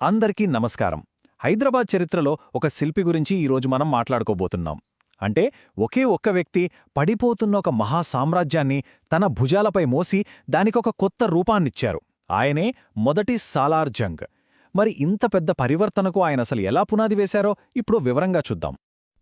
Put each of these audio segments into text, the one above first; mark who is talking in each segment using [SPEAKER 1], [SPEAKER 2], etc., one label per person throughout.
[SPEAKER 1] అందరికీ నమస్కారం. హైదరాబాద్ చరిత్రలో ఒక శిల్పి గురించి ఈరోజు మనం మాట్లాడుకోబోతున్నాం. అంటే ఒకే ఒక్క వ్యక్తి పడిపోతున్న ఒక మహా సామ్రాజ్యాన్ని తన భుజాలపై మోసి దానికొక కొత్త రూపాన్నిచ్చారు. ఆయనే మొదటి సాలార్ జంగ్. మరి ఇంత పెద్ద పరివర్తనకు ఆయన అసలు ఎలా పునాది వేశారో ఇప్పుడు వివరంగా చూద్దాం.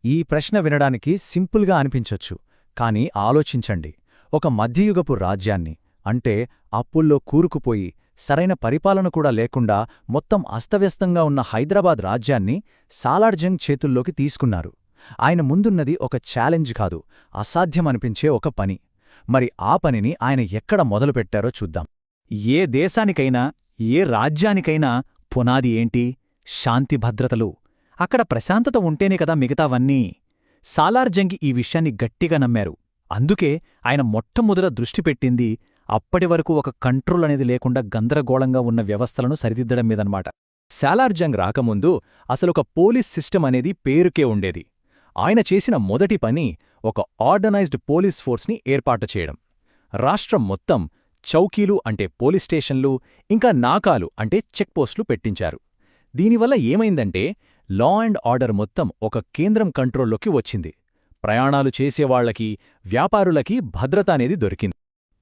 [SPEAKER 2] ఈ ప్రశ్న వినడానికి సింపుల్గా అనిపించొచ్చు కాని ఆలోచించండి. ఒక మధ్యయుగపు రాజ్యాన్ని అంటే అప్పుల్లో కూరుకుపోయి సరైన పరిపాలన కూడా లేకుండా మొత్తం అస్తవ్యస్తంగా ఉన్న హైదరాబాద్ రాజ్యాన్ని సాలార్జంగ్ చేతుల్లోకి తీసుకున్నారు. ఆయన ముందున్నది ఒక ఛాలెంజ్ కాదు అసాధ్యమనిపించే ఒక పని. మరి ఆ పనిని ఆయన ఎక్కడ మొదలుపెట్టారో చూద్దాం.
[SPEAKER 1] ఏ దేశానికైనా ఏ రాజ్యానికైనా పునాది ఏంటి? శాంతి భద్రతలు. అక్కడ ప్రశాంతత ఉంటేనే కదా మిగతావన్నీ. సాలార్జంగి ఈ విషయాన్ని గట్టిగా నమ్మారు. అందుకే ఆయన మొట్టమొదట దృష్టి పెట్టింది అప్పటి వరకు ఒక కంట్రోల్ అనేది లేకుండా గందరగోళంగా ఉన్న వ్యవస్థలను సరిదిద్దడం మీదనమాట శాలార్జంగ్ రాకముందు అసలొక పోలీస్ సిస్టమ్ అనేది పేరుకే ఉండేది. ఆయన చేసిన మొదటి పని ఒక ఆర్గనైజ్డ్ పోలీస్ ఫోర్స్ని ఏర్పాటు చేయడం. రాష్ట్రం మొత్తం చౌకీలు అంటే పోలీస్ స్టేషన్లు ఇంకా నాకాలు అంటే చెక్పోస్టులు పెట్టించారు. దీనివల్ల ఏమైందంటే లా అండ్ ఆర్డర్ మొత్తం ఒక కేంద్రం కంట్రోల్లోకి వచ్చింది. ప్రయాణాలు చేసేవాళ్ళకి వ్యాపారులకి భద్రత అనేది దొరికింది.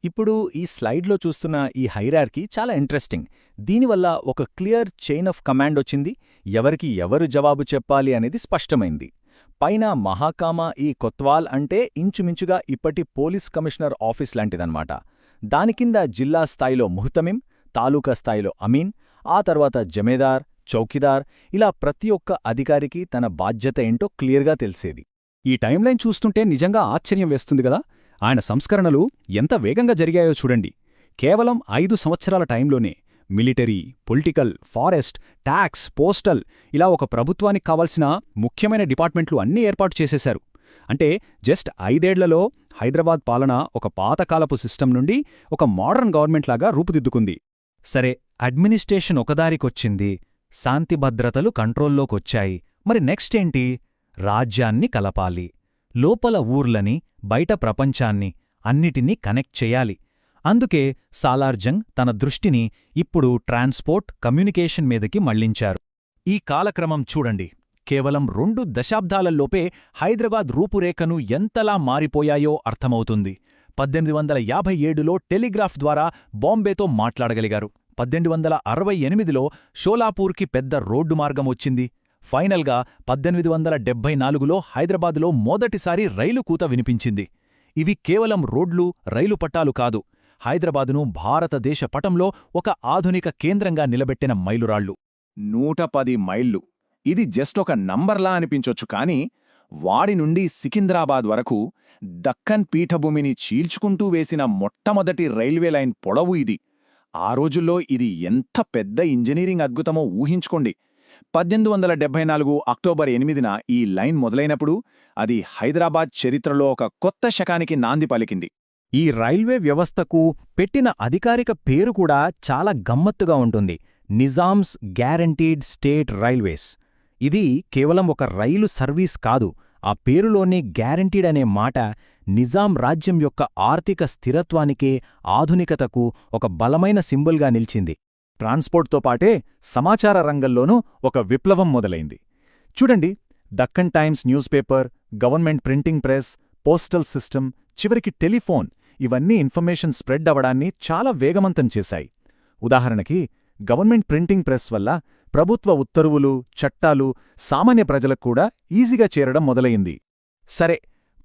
[SPEAKER 1] ఇప్పుడు ఈ స్లైడ్లో చూస్తున్న ఈ హైరార్కి చాలా ఇంట్రెస్టింగ్. దీనివల్ల ఒక క్లియర్ చైన్ ఆఫ్ కమాండ్ వచ్చింది ఎవరికి ఎవరు జవాబు చెప్పాలి అనేది స్పష్టమైంది. పైన మహాకామ ఈ కొత్వాల్ అంటే ఇంచుమించుగా ఇప్పటి పోలీస్ కమిషనర్ ఆఫీస్ లాంటిదన్నమాట. దాని కింద జిల్లా స్థాయిలో ముహతమిం తాలూకా స్థాయిలో అమీన్ ఆ తర్వాత జమేదార్ చౌకీదార్ ఇలా ప్రతి ఒక్క అధికారికి తన బాధ్యత ఏంటో క్లియర్గా తెలిసేది. ఈ టైంలైన్ చూస్తుంటే నిజంగా ఆశ్చర్యం వేస్తుంది కదా! ఆయన సంస్కరణలు ఎంత వేగంగా జరిగాయో చూడండి. కేవలం ఐదు సంవత్సరాల టైంలోనే military political forest tax postal ఇలా ఒక ప్రభుత్వానికి కావలసిన ముఖ్యమైన డిపార్ట్మెంట్లు అన్నీ ఏర్పాటు చేసేశారు. అంటే జస్ట్ ఐదేళ్ళలో హైదరాబాద్ పాలన ఒక పాతకాలపు సిస్టం నుండి ఒక మోడర్న్ గవర్నమెంట్ లాగా రూపుదిద్దుకుంది. సరే అడ్మినిస్ట్రేషన్ ఒకదారికొచ్చింది శాంతిభద్రతలు కంట్రోల్లోకొచ్చాయి. మరి నెక్స్ట్ ఏంటి రాజ్యాన్ని కలపాలి. లోపల ఊర్లని బయట ప్రపంచాన్ని అన్నిటినీ కనెక్ట్ చేయాలి. అందుకే సాలార్జంగ్ తన దృష్టిని ఇప్పుడు ట్రాన్స్పోర్ట్ కమ్యూనికేషన్ మీదకి మళ్ళించారు. ఈ కాలక్రమం చూడండి. కేవలం రెండు దశాబ్దాలలోపే హైదరాబాద్ రూపురేఖను ఎంతలా మారిపోయాయో అర్థమవుతుంది. పద్దెనిమిది వందల యాభై ఏడులో టెలిగ్రాఫ్ ద్వారా బాంబేతో మాట్లాడగలిగారు. పద్దెనిమిది వందల అరవై ఎనిమిదిలో షోలాపూర్కి పెద్ద రోడ్డు మార్గం వచ్చింది. ఫైనల్గా పద్దెనిమిది వందల డెబ్బై నాలుగులో హైదరాబాదులో మొదటిసారి రైలు కూత వినిపించింది. ఇవి కేవలం రోడ్లు రైలు పట్టాలు కాదు. హైదరాబాదును భారతదేశ పటంలో ఒక ఆధునిక కేంద్రంగా నిలబెట్టిన మైలురాళ్ళు నూట పది మైళ్ళు. ఇది జస్ట్ ఒక నంబర్లా అనిపించొచ్చు కాని వాడి నుండి సికింద్రాబాద్ వరకు దక్కన్ పీఠభూమిని చీల్చుకుంటూ వేసిన మొట్టమొదటి రైల్వే లైన్ పొడవు ఇది. ఆ రోజుల్లో ఇది ఎంత పెద్ద ఇంజనీరింగ్ అద్భుతమో ఊహించుకోండి. పద్దెనిమిది వందల డెబ్బై నాలుగు అక్టోబర్ ఎనిమిదిన ఈ లైన్ మొదలైనప్పుడు అది హైదరాబాద్ చరిత్రలో ఒక కొత్త శకానికి నాంది పలికింది.
[SPEAKER 2] ఈ రైల్వే వ్యవస్థకు పెట్టిన అధికారిక పేరు కూడా చాలా గమ్మత్తుగా ఉంటుంది. Nizam's guaranteed state railways. ఇది కేవలం ఒక రైలు సర్వీస్ కాదు ఆ పేరులోనే గ్యారంటీడ్ అనే మాట నిజాం రాజ్యం యొక్క ఆర్థిక స్థిరత్వానికే ఆధునికతకు ఒక బలమైన సింబల్గా నిలిచింది.
[SPEAKER 1] ట్రాన్స్పోర్ట్తో పాటే సమాచార రంగంలోనూ ఒక విప్లవం మొదలైంది. చూడండి Deccan times newspaper government printing press postal system చివరికి టెలిఫోన్ ఇవన్నీ ఇన్ఫర్మేషన్ స్ప్రెడ్ అవడాన్ని చాలా వేగవంతం చేశాయి. ఉదాహరణకి గవర్నమెంట్ ప్రింటింగ్ ప్రెస్ వల్ల ప్రభుత్వ ఉత్తర్వులు చట్టాలు సామాన్య ప్రజలకు కూడా ఈజీగా చేరడం మొదలయింది సరే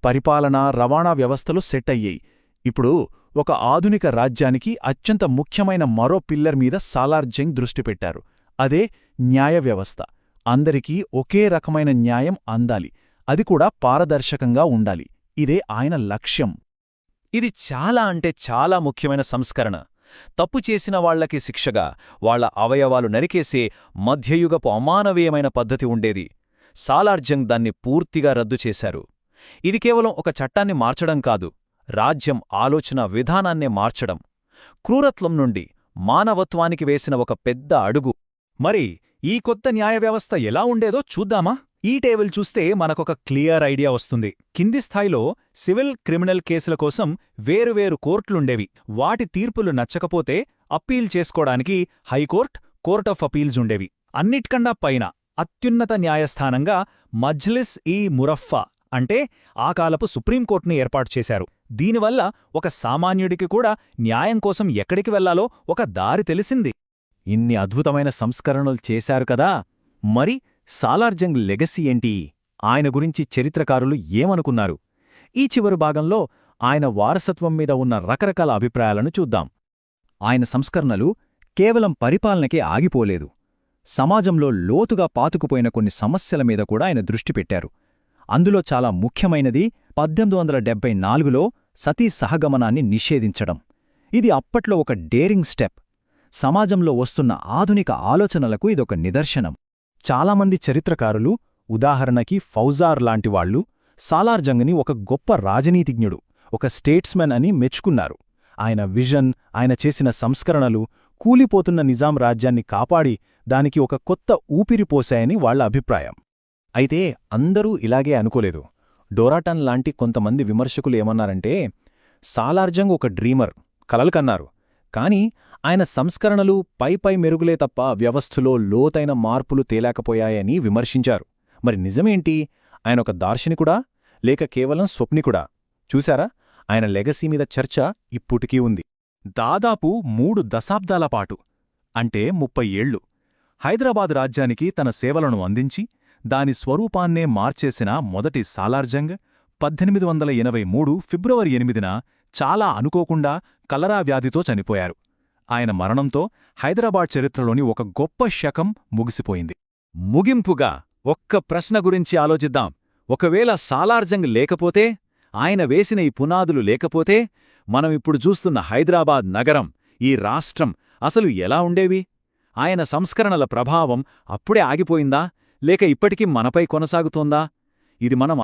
[SPEAKER 1] పరిపాలన రవాణా వ్యవస్థలు సెట్ అయ్యాయి. ఇప్పుడు ఒక ఆధునిక రాజ్యానికి అత్యంత ముఖ్యమైన మరో పిల్లర్ మీద సాలార్జంగ్ దృష్టి పెట్టారు. అదే న్యాయ వ్యవస్థ. అందరికీ ఒకే రకమైన న్యాయం అందాలి. అది కూడా పారదర్శకంగా ఉండాలి. ఇదే ఆయన లక్ష్యం. ఇది చాలా అంటే చాలా ముఖ్యమైన సంస్కరణ. తప్పు చేసిన వాళ్ళకి శిక్షగా వాళ్ళ అవయవాలు నరికేసే మధ్యయుగపు అమానవీయమైన పద్ధతి ఉండేది. సాలార్జంగ్ దాన్ని పూర్తిగా రద్దు చేశారు. ఇది కేవలం ఒక చట్టాన్ని మార్చడం కాదు. రాజ్యం ఆలోచన విధానాన్నే మార్చడం క్రూరత్వం నుండి మానవత్వానికి వేసిన ఒక పెద్ద అడుగు. మరి ఈ కొత్త న్యాయ వ్యవస్థ ఎలా ఉండేదో చూద్దామా? ఈ టేబుల్ చూస్తే మనకొక క్లియర్ ఐడియా వస్తుంది. కింది స్థాయిలో సివిల్ క్రిమినల్ కేసుల కోసం వేరువేరు కోర్టులుండేవి. వాటి తీర్పులు నచ్చకపోతే అప్పీల్ చేసుకోవడానికి హైకోర్ట్ కోర్ట్ ఆఫ్ అపీల్స్ ఉండేవి. అన్నిటికన్నా పైన అత్యున్నత న్యాయస్థానంగా మజ్లిస్ ఈ మురఫ్ఫా అంటే ఆ కాలపు సుప్రీంకోర్టుని ఏర్పాటు చేశారు. దీనివల్ల ఒక సామాన్యుడికి కూడా న్యాయం కోసం ఎక్కడికి వెళ్ళాలో ఒక దారి తెలిసింది.
[SPEAKER 2] ఇన్ని అద్భుతమైన సంస్కరణలు చేశారు కదా! మరి సాలార్జంగ్ లెగసీ ఏంటి? ఆయన గురించి చరిత్రకారులు ఏమనుకున్నారు? ఈ చివరి భాగంలో ఆయన వారసత్వం మీద ఉన్న రకరకాల అభిప్రాయాలను చూద్దాం. ఆయన సంస్కరణలు కేవలం పరిపాలనకే ఆగిపోలేదు. సమాజంలో లోతుగా పాతుకుపోయిన కొన్ని సమస్యల మీద కూడా ఆయన దృష్టి పెట్టారు. అందులో చాలా ముఖ్యమైనది పద్దెనిమిది వందల డెబ్బై నాలుగులో సతీ సహగమనాన్ని నిషేధించడం. ఇది అప్పట్లో ఒక డేరింగ్ స్టెప్. సమాజంలో వస్తున్న ఆధునిక ఆలోచనలకు ఇదొక నిదర్శనం. చాలామంది చరిత్రకారులు ఉదాహరణకి ఫౌజార్ లాంటివాళ్ళు సాలార్జంగ్ని ఒక గొప్ప రాజనీతిజ్ఞుడు ఒక స్టేట్స్మెన్ అని మెచ్చుకున్నారు. ఆయన విజన్ ఆయన చేసిన సంస్కరణలు కూలిపోతున్న నిజాం రాజ్యాన్ని కాపాడి దానికి ఒక కొత్త ఊపిరి పోశాయని వాళ్ళ అభిప్రాయం. అయితే అందరూ ఇలాగే అనుకోలేదు. డోరాటన్ లాంటి కొంతమంది విమర్శకులు ఏమన్నారంటే సాలార్జంగ్ ఒక డ్రీమర్ కలలు కన్నారు. కాని ఆయన సంస్కరణలు పై పై మెరుగులే తప్ప వ్యవస్థలో లోతైన మార్పులు తేలేకపోయాయని విమర్శించారు. మరి నిజమేంటి? ఆయన ఒక దార్శనికుడా? లేక కేవలం స్వప్నికుడా? చూశారా? ఆయన లెగసీ మీద చర్చ ఇప్పటికీ ఉంది. దాదాపు మూడు దశాబ్దాల పాటు అంటే ముప్పై ఏళ్ళు హైదరాబాద్ రాజ్యానికి తన సేవలను అందించి దాని స్వరూపాన్నే మార్చేసిన మొదటి సాలార్జంగ్ పద్దెనిమిది వందల ఎనభై మూడు ఫిబ్రవరి ఎనిమిదిన చాలా అనుకోకుండా కలరా వ్యాధితో చనిపోయారు. ఆయన మరణంతో హైదరాబాద్ చరిత్రలోని ఒక గొప్ప శకం ముగిసిపోయింది. ముగింపుగా ఒక్క ప్రశ్న గురించి ఆలోచిద్దాం. ఒకవేళ సాలార్జంగ్ లేకపోతే ఆయన వేసిన ఈ పునాదులు లేకపోతే మనం ఇప్పుడు చూస్తున్న హైదరాబాద్ నగరం ఈ రాష్ట్రం అసలు ఎలా ఉండేవి? ఆయన సంస్కరణల ప్రభావం అప్పుడే ఆగిపోయిందా? లేక ఇప్పటికీ మనపై కొనసాగుతోందా? ఇది మనం